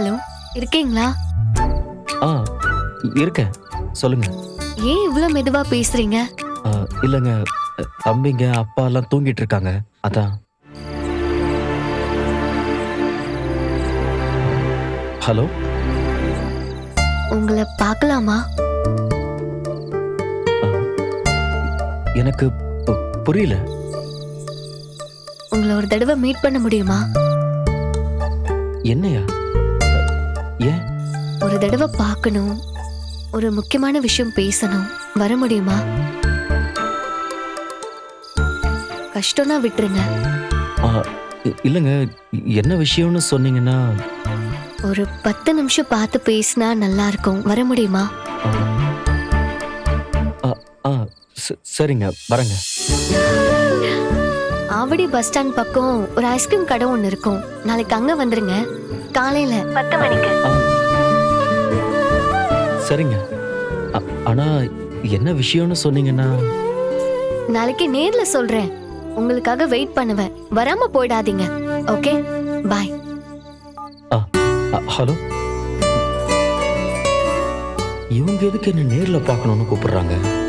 Hello இருக்கீங்களா? ஆ இருக்கேன். சொல்லுங்க. ஏன் இவ்ளோ மெதுவா பேசுறீங்க? ஆ, இல்லைங்க. தம்பிங்க அப்பா எல்லாம் தூங்கிட்டு இருக்காங்க அதான். ஹலோ? உங்களை பார்க்கலாமா? எனக்கு பு- புரியல. உங்களை ஒரு தடவை மீட் பண்ண முடியுமா? என்னையா? ஏன்? ஒரு தடவை பார்க்கணும். ஒரு முக்கியமான விஷயம் பேசணும். வர முடியுமா? கஷ்டம்னா விட்டுருங்க. இல்லைங்க. என்ன விஷயம்னு சொன்னீங்கன்னா? ஒரு பத்து நிமிஷம் பார்த்து பேசினா நல்லா இருக்கும் வர முடியுமா? ஆ, ஆ ச- சரிங்க. வரேங்க. ஆவடி பஸ் ஸ்டாண்ட் பக்கம் ஒரு ஐஸ்கிரீம் கடை ஒன்று இருக்கும். நாளைக்கு அங்க வந்துருங்க. காலையில பத்து மணிக்கு. சரிங்க. ஆ, ஆனா என்ன விஷயம்னு சொன்னீங்கன்னா? நாளைக்கு நேர்ல சொல்றேன். உங்களுக்காக வெயிட் பண்ணுவேன். வராம போயிடாதீங்க. ஓகே பாய் ஆ, ஹலோ? இவங்க எதுக்கு என்ன நேர்ல பார்க்கணும்னு கூப்பிடுறாங்க?